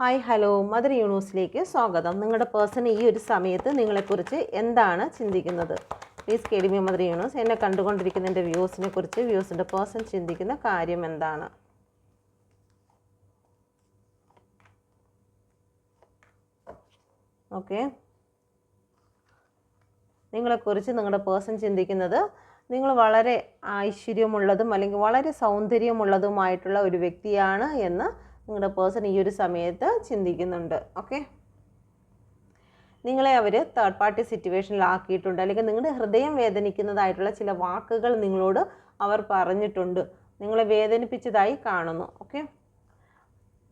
Hi hello mother യൂണിവേഴ്സിലേക്ക് സ്വാഗതം. നിങ്ങളുടെ person ഈ ഒരു സമയത്ത് നിങ്ങളെക്കുറിച്ച് എന്താണ് ചിന്തിക്കുന്നത്? പ്ലീസ് കെ മദർ യൂണിവേഴ്സ് എന്നെ കണ്ടുകൊണ്ടിരിക്കുന്ന എന്റെ വ്യൂസിനെ കുറിച്ച് വ്യൂസിന്റെ പേഴ്സൺ ചിന്തിക്കുന്ന കാര്യം എന്താണ്? ഓക്കെ നിങ്ങളെക്കുറിച്ച് നിങ്ങളുടെ പേഴ്സൺ ചിന്തിക്കുന്നത് നിങ്ങൾ വളരെ ഐശ്വര്യമുള്ളതും അല്ലെങ്കിൽ വളരെ സൗന്ദര്യമുള്ളതുമായിട്ടുള്ള ഒരു വ്യക്തിയാണ് എന്ന് നിങ്ങളുടെ പേഴ്സൺ ഈ ഒരു സമയത്ത് ചിന്തിക്കുന്നുണ്ട്. ഓക്കെ നിങ്ങളെ അവർ തേർഡ് പാർട്ടി സിറ്റുവേഷനിലാക്കിയിട്ടുണ്ട് അല്ലെങ്കിൽ നിങ്ങളുടെ ഹൃദയം വേദനിക്കുന്നതായിട്ടുള്ള ചില വാക്കുകൾ നിങ്ങളോട് അവർ പറഞ്ഞിട്ടുണ്ട്. നിങ്ങളെ വേദനിപ്പിച്ചതായി കാണുന്നു. ഓക്കെ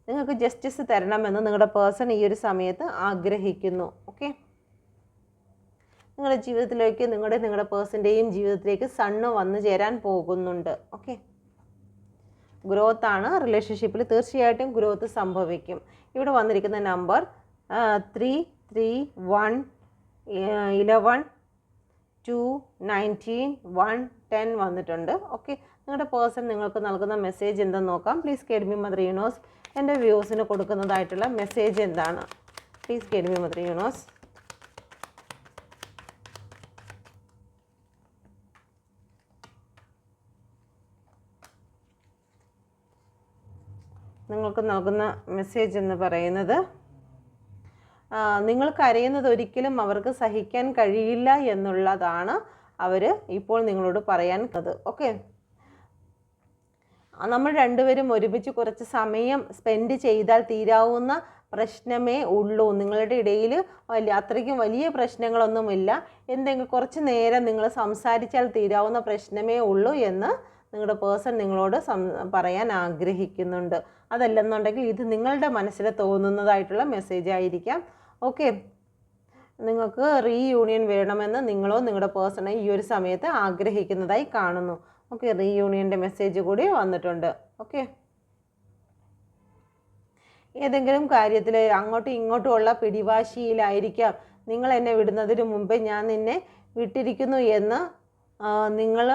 നിങ്ങൾക്ക് ജസ്റ്റിസ് തരണമെന്ന് നിങ്ങളുടെ പേഴ്സൺ ഈ ഒരു സമയത്ത് ആഗ്രഹിക്കുന്നു. ഓക്കെ നിങ്ങളുടെ ജീവിതത്തിലേക്ക് നിങ്ങളുടെ നിങ്ങളുടെ പേഴ്സന്റെയും ജീവിതത്തിലേക്ക് സണ്ണ് വന്നു ചേരാൻ പോകുന്നുണ്ട്. ഓക്കെ ഗ്രോത്ത് ആണ്. റിലേഷൻഷിപ്പിൽ തീർച്ചയായിട്ടും ഗ്രോത്ത് സംഭവിക്കും. ഇവിടെ വന്നിരിക്കുന്ന number three three one eleven two nineteen one ten വന്നിട്ടുണ്ട്. ഓക്കെ നിങ്ങളുടെ പേഴ്സൺ നിങ്ങൾക്ക് നൽകുന്ന മെസ്സേജ് എന്തെന്ന് നോക്കാം. പ്ലീസ് കേഡ്മി മദർ യൂണോസ് എന്റെ വ്യൂസിന് കൊടുക്കുന്നതായിട്ടുള്ള മെസ്സേജ് എന്താണ്? Please guide me mother universe നിങ്ങൾക്ക് നൽകുന്ന മെസ്സേജ് എന്ന് പറയുന്നത് നിങ്ങൾ കരയുന്നത് ഒരിക്കലും അവർക്ക് സഹിക്കാൻ കഴിയില്ല എന്നുള്ളതാണ് അവർ ഇപ്പോൾ നിങ്ങളോട് പറയാൻ അത് ഓക്കെ നമ്മൾ രണ്ടുപേരും ഒരുമിച്ച് കുറച്ച് സമയം സ്പെൻഡ് ചെയ്താൽ തീരാവുന്ന പ്രശ്നമേ ഉള്ളൂ. നിങ്ങളുടെ ഇടയിൽ വലിയ അത്രയ്ക്കും വലിയ പ്രശ്നങ്ങളൊന്നുമില്ല. എന്തെങ്കിലും കുറച്ച് നേരം നിങ്ങൾ സംസാരിച്ചാൽ തീരാവുന്ന പ്രശ്നമേ ഉള്ളൂ എന്ന് നിങ്ങളുടെ പേഴ്സൺ നിങ്ങളോട് സം പറയാൻ ആഗ്രഹിക്കുന്നുണ്ട്. അതല്ലെന്നുണ്ടെങ്കിൽ ഇത് നിങ്ങളുടെ മനസ്സിൽ തോന്നുന്നതായിട്ടുള്ള മെസ്സേജ് ആയിരിക്കാം. ഓക്കെ. നിങ്ങൾക്ക് റീയൂണിയൻ വേണമെന്ന് നിങ്ങളോ നിങ്ങളുടെ പേഴ്സണോ ഈ ഒരു സമയത്ത് ആഗ്രഹിക്കുന്നതായി കാണുന്നു. ഓക്കെ റീയൂണിയന്റെ മെസ്സേജ് കൂടി വന്നിട്ടുണ്ട്. ഓക്കെ. ഏതെങ്കിലും കാര്യത്തിൽ അങ്ങോട്ടും ഇങ്ങോട്ടും ഉള്ള പിടിവാശിയിലായിരിക്കാം. നിങ്ങൾ എന്നെ വിടുന്നതിന് മുമ്പേ ഞാൻ നിന്നെ വിട്ടിരിക്കുന്നു എന്ന് നിങ്ങൾ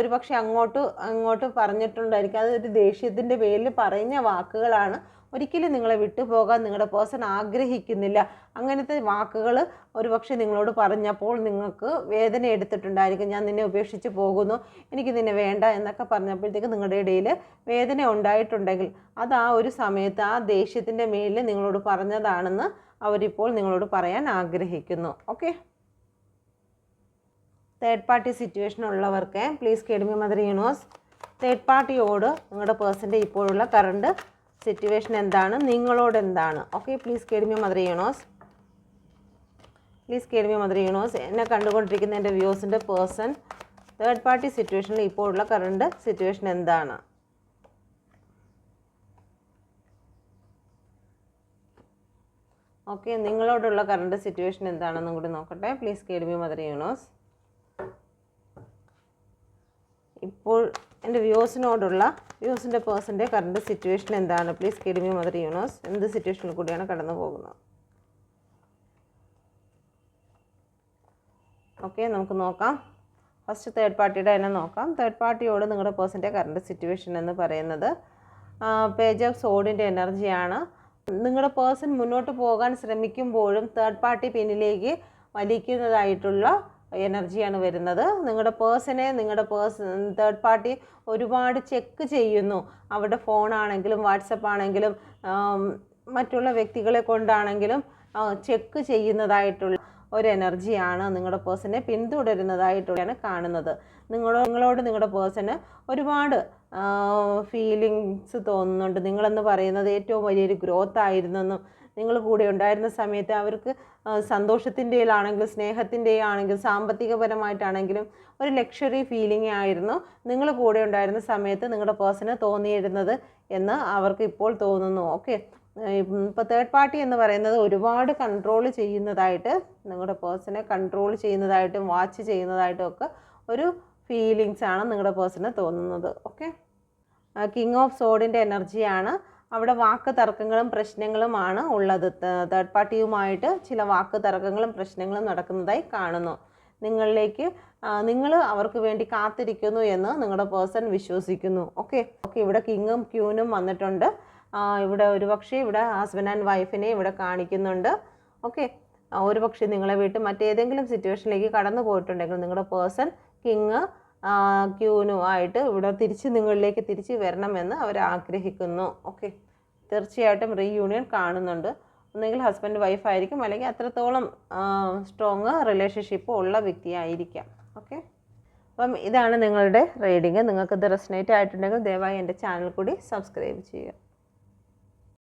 ഒരു പക്ഷെ അങ്ങോട്ട് അങ്ങോട്ട് പറഞ്ഞിട്ടുണ്ടായിരിക്കും. അതൊരു ദേഷ്യത്തിന്റെ പേരിൽ പറഞ്ഞ വാക്കുകളാണ്. ഒരിക്കലും നിങ്ങളെ വിട്ടുപോകാൻ നിങ്ങളുടെ പേഴ്സൺ ആഗ്രഹിക്കുന്നില്ല. അങ്ങനത്തെ വാക്കുകൾ ഒരുപക്ഷെ നിങ്ങളോട് പറഞ്ഞപ്പോൾ നിങ്ങൾക്ക് വേദന എടുത്തിട്ടുണ്ടായിരിക്കും. ഞാൻ നിന്നെ ഉപേക്ഷിച്ച് പോകുന്നു. എനിക്ക് നിന്നെ വേണ്ട എന്നൊക്കെ പറഞ്ഞപ്പോഴത്തേക്ക് നിങ്ങളുടെ ഇടയിൽ വേദന ഉണ്ടായിട്ടുണ്ടെങ്കിൽ അത് ആ ഒരു സമയത്ത് ആ ദേഷ്യത്തിന്റെ മേലിൽ നിങ്ങളോട് പറഞ്ഞതാണെന്ന് അവരിപ്പോൾ നിങ്ങളോട് പറയാൻ ആഗ്രഹിക്കുന്നു. ഓക്കെ തേർഡ് പാർട്ടി സിറ്റുവേഷൻ ഉള്ളവർക്ക് please guide me mother universe. Third പാർട്ടിയോട് നിങ്ങളുടെ പേഴ്സന്റെ ഇപ്പോഴുള്ള കറണ്ട് സിറ്റുവേഷൻ എന്താണ് നിങ്ങളോട് എന്താണ്? Okay please guide me mother universe. Please guide me mother universe. എന്നെ കണ്ടുകൊണ്ടിരിക്കുന്ന എന്റെ വ്യൂസിന്റെ പേഴ്സൺ തേർഡ് പാർട്ടി സിറ്റുവേഷനിൽ ഇപ്പോഴുള്ള കറണ്ട് സിറ്റുവേഷൻ എന്താണ്? ഓക്കെ നിങ്ങളോടുള്ള കറണ്ട് സിറ്റുവേഷൻ എന്താണെന്നും കൂടി നോക്കട്ടെ. പ്ലീസ് കേൾവി മദർ യൂണിവേഴ്സ്. ഇപ്പോൾ എന്റെ വ്യൂസിനോടുള്ള വ്യൂസിന്റെ പേഴ്സന്റെ കറണ്ട് സിറ്റുവേഷൻ എന്താണ്? Please guide me mother universe എന്ത് സിറ്റുവേഷനിൽ കൂടിയാണ് കടന്നു പോകുന്നത്? ഓക്കെ നമുക്ക് നോക്കാം. ഫസ്റ്റ് തേർഡ് പാർട്ടിയുടെ തന്നെ നോക്കാം. തേർഡ് പാർട്ടിയോട് നിങ്ങളുടെ പേഴ്സന്റെ കറണ്ട് സിറ്റുവേഷൻ എന്ന് പറയുന്നത് പേജ് ഓഫ് സോഡിന്റെ എനർജിയാണ് നിങ്ങളുടെ പേഴ്സൺ മുന്നോട്ട് പോകാൻ ശ്രമിക്കുമ്പോഴും തേർഡ് പാർട്ടി പിന്നിലേക്ക് വലിക്കുന്നതായിട്ടുള്ള എനർജിയാണ് വരുന്നത്. നിങ്ങളുടെ പേഴ്സണെ നിങ്ങളുടെ പേഴ്സൺ തേർഡ് പാർട്ടി ഒരുപാട് ചെക്ക് ചെയ്യുന്നു. അവരുടെ ഫോണാണെങ്കിലും വാട്സപ്പ് ആണെങ്കിലും മറ്റുള്ള വ്യക്തികളെ കൊണ്ടാണെങ്കിലും ചെക്ക് ചെയ്യുന്നതായിട്ടുള്ള ഒരു എനർജിയാണ് നിങ്ങളുടെ പേഴ്സണെ പിന്തുടരുന്നതായിട്ടാണ് കാണുന്നത്. നിങ്ങളോ നിങ്ങളോട് നിങ്ങളുടെ പേഴ്സണ് ഒരുപാട് ഫീലിങ്സ് തോന്നുന്നുണ്ട്. നിങ്ങളെന്ന് പറയുന്നത് ഏറ്റവും വലിയൊരു ഗ്രോത്ത് ആയിരുന്നെന്നും നിങ്ങൾ കൂടെ ഉണ്ടായിരുന്ന സമയത്ത് അവർക്ക് സന്തോഷത്തിന്റെയിലാണെങ്കിലും സ്നേഹത്തിന്റെ ആണെങ്കിലും സാമ്പത്തികപരമായിട്ടാണെങ്കിലും ഒരു ലക്ഷറി ഫീലിംഗ് ആയിരുന്നു നിങ്ങൾ കൂടെ ഉണ്ടായിരുന്ന സമയത്ത് നിങ്ങളുടെ പേഴ്സണ് തോന്നിയിരുന്നത് എന്ന് അവർക്ക് ഇപ്പോൾ തോന്നുന്നു. ഓക്കെ ഇപ്പോൾ തേർഡ് പാർട്ടി എന്ന് പറയുന്നത് ഒരുപാട് കൺട്രോൾ ചെയ്യുന്നതായിട്ട് നിങ്ങളുടെ പേഴ്സണെ കൺട്രോൾ ചെയ്യുന്നതായിട്ടും വാച്ച് ചെയ്യുന്നതായിട്ടും ഒക്കെ ഒരു ഫീലിങ്സ് ആണ് നിങ്ങളുടെ പേഴ്സണ് തോന്നുന്നത്. ഓക്കെ കിങ് ഓഫ് സോഡിന്റെ എനർജിയാണ് അവിടെ വാക്ക് തർക്കങ്ങളും പ്രശ്നങ്ങളുമാണ് ഉള്ളത്. തേർഡ് പാർട്ടിയുമായിട്ട് ചില വാക്ക് തർക്കങ്ങളും പ്രശ്നങ്ങളും നടക്കുന്നതായി കാണുന്നു. നിങ്ങളിലേക്ക് നിങ്ങൾ അവർക്ക് വേണ്ടി കാത്തിരിക്കുന്നു എന്ന് നിങ്ങളുടെ പേഴ്സൺ വിശ്വസിക്കുന്നു. ഓക്കെ? ഓക്കെ ഇവിടെ കിങ്ങും ക്യൂനും വന്നിട്ടുണ്ട്. ഇവിടെ ഒരു പക്ഷേ ഇവിടെ ഹസ്ബൻഡ് ആൻഡ് വൈഫിനെ ഇവിടെ കാണിക്കുന്നുണ്ട്. ഓക്കെ? ഒരു പക്ഷേ നിങ്ങളെ വീട്ടിൽ മറ്റേതെങ്കിലും സിറ്റുവേഷനിലേക്ക് കടന്നു പോയിട്ടുണ്ടെങ്കിൽ നിങ്ങളുടെ പേഴ്സൺ കിങ് ക്യൂനു ആയിട്ട് ഇവിടെ തിരിച്ച് നിങ്ങളിലേക്ക് തിരിച്ച് വരണമെന്ന് അവർ ആഗ്രഹിക്കുന്നു. ഓക്കെ തീർച്ചയായിട്ടും റീയൂണിയൻ കാണുന്നുണ്ട്. ഒന്നെങ്കിൽ ഹസ്ബൻഡ് വൈഫ് ആയിരിക്കും. അല്ലെങ്കിൽ അത്രത്തോളം സ്ട്രോങ് റിലേഷൻഷിപ്പ് ഉള്ള വ്യക്തിയായിരിക്കാം. ഓക്കെ അപ്പം ഇതാണ് നിങ്ങളുടെ റീഡിങ് നിങ്ങൾക്ക് ഇത് റെസ്നേറ്റ് ആയിട്ടുണ്ടെങ്കിൽ ദയവായി എന്റെ ചാനൽ കൂടി സബ്സ്ക്രൈബ് ചെയ്യുക.